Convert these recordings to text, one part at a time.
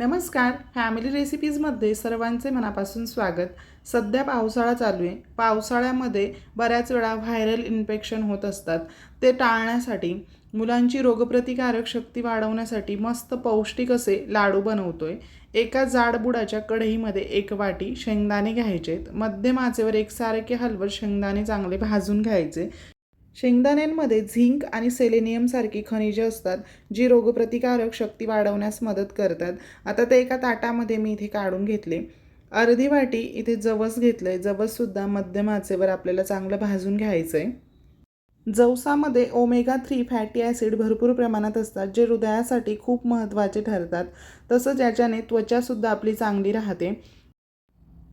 नमस्कार फॅमिली रेसिपीजमध्ये सर्वांचे मनापासून स्वागत. सध्या पावसाळा चालू आहे. पावसाळ्यामध्ये बऱ्याच वेळा व्हायरल इन्फेक्शन होत असतात. ते टाळण्यासाठी मुलांची रोगप्रतिकारक शक्ती वाढवण्यासाठी मस्त पौष्टिक असे लाडू बनवतोय. एका जाडबुडाच्या कढईमध्ये एक वाटी शेंगदाणे घ्यायचेत. मध्यम आचेवर एकसारखे हलवत शेंगदाणे चांगले भाजून घ्यायचे. शेंगदाण्यांमध्ये झिंक आणि सेलेनियम सारखी खनिजे असतात जी रोगप्रतिकारक शक्ती वाढवण्यास मदत करतात. आता ते एका ताटामध्ये मी इथे काढून घेतले. अर्धी वाटी इथे जवस घेतलं आहे जवससुद्धा मध्यम आचेवर आपल्याला चांगलं भाजून घ्यायचं आहे जवसामध्ये ओमेगा थ्री फॅटी ॲसिड भरपूर प्रमाणात असतात जे हृदयासाठी खूप महत्त्वाचे ठरतात. तसंच याच्याने त्वचासुद्धा आपली चांगली राहते.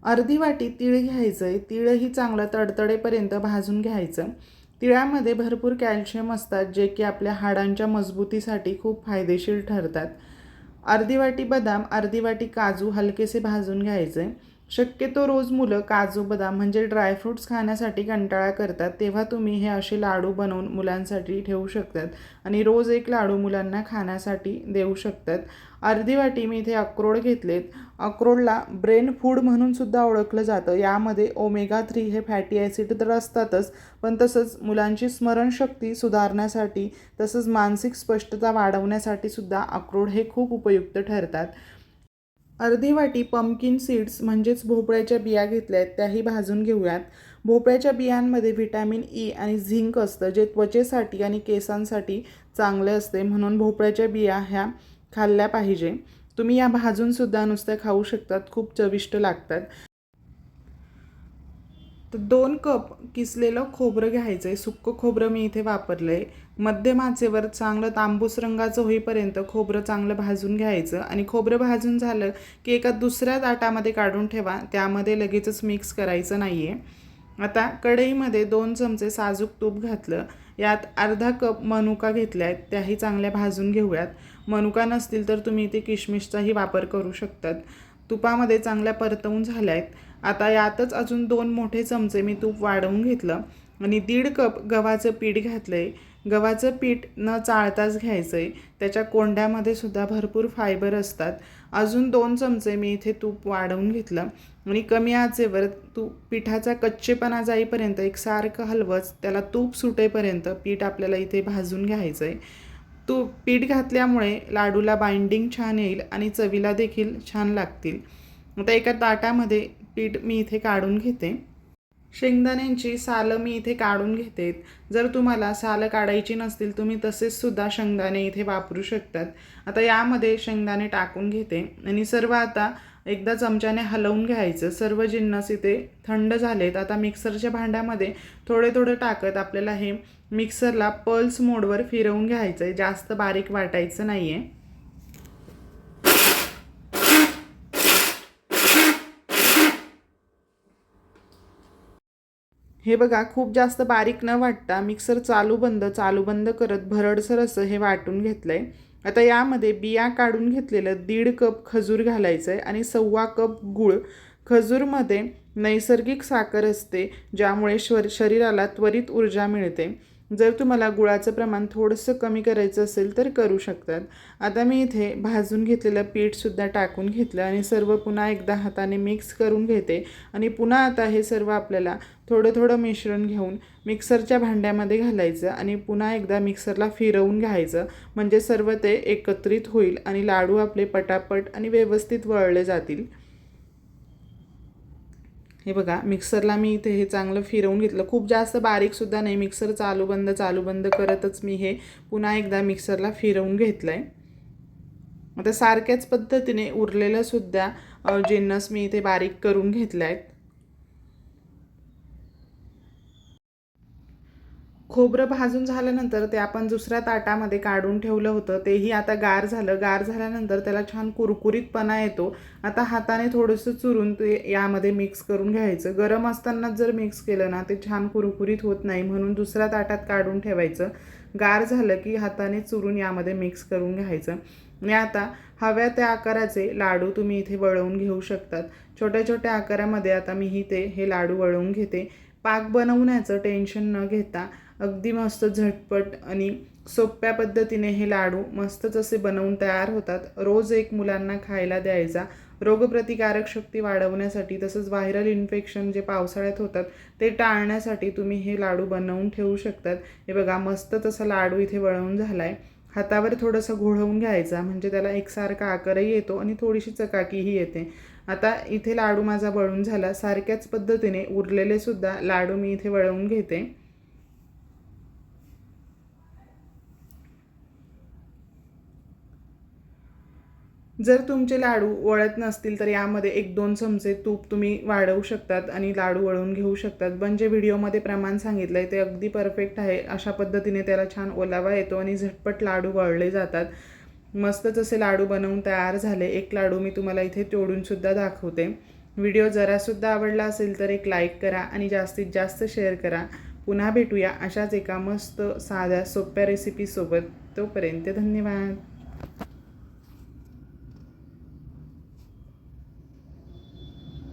अर्धी वाटी तीळ घ्यायचं आहे तीळही चांगलं तडतडेपर्यंत भाजून घ्यायचं. तिळामध्ये भरपूर कॅल्शियम असतात जे की आपल्या हाडांच्या मजबूतीसाठी खूप फायदेशीर ठरतात. अर्धी वाटी बदाम अर्धी वाटी काजू हलकेसे भाजून घ्यायचे. शक्यतो रोज मुलं काजू बदाम म्हणजे ड्रायफ्रूट्स खाण्यासाठी कंटाळा करतात तेव्हा तुम्ही हे असे लाडू बनवून मुलांसाठी ठेवू शकतात आणि रोज एक लाडू मुलांना खाण्यासाठी देऊ शकतात. अर्धी वाटी मी इथे अक्रोड घेतलेत. अक्रोडला ब्रेन फूड म्हणून सुद्धा ओळखलं जातं. यामध्ये ओमेगा थ्री हे फॅटी ॲसिड तर असतातच पण तसंच मुलांची स्मरणशक्ती सुधारण्यासाठी तसंच मानसिक स्पष्टता वाढवण्यासाठी सुद्धा अक्रोड हे खूप उपयुक्त ठरतात. अर्धी वाटी पंपकिन सीड्स म्हणजेच भोपळ्याच्या बिया घेतल्या आहेत त्याही भाजून घेऊयात. भोपळ्याच्या बियांमध्ये व्हिटॅमिन ई e आणि झिंक असतं जे त्वचेसाठी आणि केसांसाठी चांगले असते म्हणून भोपळ्याच्या बिया ह्या खाल्ल्या पाहिजे. तुम्ही या भाजूनसुद्धा नुसत्या खाऊ शकतात खूप चविष्ट लागतात. तर दोन कप किसलेलं खोबरं घ्यायचं आहे सुक्कं खोबरं मी इथे वापरलं आहे मध्यम आचेवर चांगलं तांबूस रंगाचं होईपर्यंत खोबरं चांगलं भाजून घ्यायचं आणि खोबरं भाजून झालं की एका दुसऱ्या ताटामध्ये काढून ठेवा. त्यामध्ये लगेचच मिक्स करायचं नाही आहे आता कढईमध्ये दोन चमचे साजूक तूप घातलं. यात अर्धा कप मनुका घेतल्या आहेत त्याही चांगल्या भाजून घेऊयात. मनुका नसतील तर तुम्ही इथे किशमिशचाही वापर करू शकतात. तुपामध्ये चांगल्या परतवून झाल्या आहेत आता यातच अजून दोन मोठे चमचे मी तूप वाढवून घेतलं आणि दीड कप गव्हाचं पीठ घातलं आहे गव्हाचं पीठ न चाळताच घ्यायचं आहे त्याच्या कोंड्यामध्ये सुद्धा भरपूर फायबर असतात. अजून दोन चमचे मी इथे तूप वाढवून घेतलं. आणि कमी आचेवर तूप पिठाचा कच्चेपणा जाईपर्यंत एकसारखं हलवच त्याला तूप सुटेपर्यंत पीठ आपल्याला इथे भाजून घ्यायचं आहे तू पीठ घातल्यामुळे लाडूला बाइंडिंग छान येईल आणि चवीला देखील छान लागतील. आता एका ताटामध्ये पीठ मी इथे काढून घेते. शेंगदाण्यांची सालं मी इथे काढून घेते. जर तुम्हाला सालं काढायची नसतील तुम्ही तसेच सुद्धा शेंगदाणे इथे वापरू शकतात. आता यामध्ये शेंगदाणे टाकून घेते. आणि सर्व आता एकदा चमच्याने हलवून घ्यायचं. सर्व जिन्नस इथे थंड झालेत. आता मिक्सरच्या भांड्यामध्ये थोडे थोडे टाकत आपल्याला हे मिक्सरला पल्स मोडवर फिरवून घ्यायचं आहे जास्त बारीक वाटायचं नाही आहे हे बघा खूप जास्त बारीक न वाटता मिक्सर चालू बंद चालू बंद करत भरडसर असं हे वाटून घेतलं आहे आता यामध्ये बिया काढून घेतलेलं दीड कप खजूर घालायचं आहे आणि सव्वा कप गूळ. खजूरमध्ये नैसर्गिक साखर असते ज्यामुळे श्वर शरीराला त्वरित ऊर्जा मिळते. जर तुम्हाला गुळाचं प्रमाण थोडंसं कमी करायचं असेल तर करू शकतात. आता मी इथे भाजून घेतलेलं पीठसुद्धा टाकून घेतलं आणि सर्व पुन्हा एकदा हाताने मिक्स करून घेते. आणि पुन्हा आता हे सर्व आपल्याला थोडं थोडं मिश्रण घेऊन मिक्सरच्या भांड्यामध्ये घालायचं आणि पुन्हा एकदा मिक्सरला फिरवून घ्यायचं. म्हणजे सर्व ते एकत्रित होईल आणि लाडू आपले पटापट आणि व्यवस्थित वळले जातील. हे बघा मिक्सरला मी इथे हे चांगलं फिरवून घेतलं. खूप जास्त बारीकसुद्धा नाही. मिक्सर चालू बंद चालू बंद करतच मी हे पुन्हा एकदा मिक्सरला फिरवून घेतलं आहे आता सारख्याच पद्धतीने उरलेलंसुद्धा जिन्नस मी इथे बारीक करून घेतल्या. आहेत खोबरं भाजून झाल्यानंतर ते आपण दुसऱ्या ताटामध्ये काढून ठेवलं होतं तेही आता गार झालं. गार झाल्यानंतर त्याला छान कुरकुरीतपणा येतो. आता हाताने थोडंसं चुरून ते यामध्ये मिक्स करून घ्यायचं. गरम असतानाच जर मिक्स केलं ना ते छान कुरकुरीत होत नाही म्हणून दुसऱ्या ताटात काढून ठेवायचं. गार झालं की हाताने चुरून यामध्ये मिक्स करून घ्यायचं. आणि आता हव्या त्या आकाराचे लाडू तुम्ही इथे वळवून घेऊ शकतात. छोट्या छोट्या आकारामध्ये आता मी इथे हे लाडू वळवून घेते. पाक बनवण्याचं टेन्शन न घेता अगदी मस्त झटपट आणि सोप्या पद्धतीने हे लाडू मस्तच असे बनवून तयार होतात. रोज एक मुलांना खायला द्यायचा. रोगप्रतिकारक शक्ती वाढवण्यासाठी तसंच व्हायरल इन्फेक्शन जे पावसाळ्यात होतात ते टाळण्यासाठी तुम्ही हे लाडू बनवून ठेवू शकतात. हे बघा मस्त तसा लाडू इथे वळवून झाला आहे हातावर थोडंसं घोळवून घ्यायचा म्हणजे त्याला एकसारखा आकारही येतो आणि थोडीशी चकाकीही येते. आता इथे लाडू माझा वळून झाला. सारख्याच पद्धतीने उरलेले सुद्धा लाडू मी इथे वळवून घेते. जर तुमचे लाडू वळत नसतील तर यामध्ये एक दोन चमचे तूप तुम्ही वाढवू शकतात आणि लाडू वळून घेऊ शकतात. पण जे व्हिडिओमध्ये प्रमाण सांगितलं आहे ते अगदी परफेक्ट आहे. अशा पद्धतीने त्याला छान ओलावा येतो आणि झटपट लाडू वळले जातात. मस्तच असे लाडू बनवून तयार झाले एक लाडू मी तुम्हाला इथे तोडूनसुद्धा दाखवते. व्हिडिओ जरासुद्धा आवडला असेल तर एक लाईक करा आणि जास्तीत जास्त शेअर करा. पुन्हा भेटूया अशाच एका मस्त साध्या सोप्या रेसिपीसोबत तोपर्यंत धन्यवाद.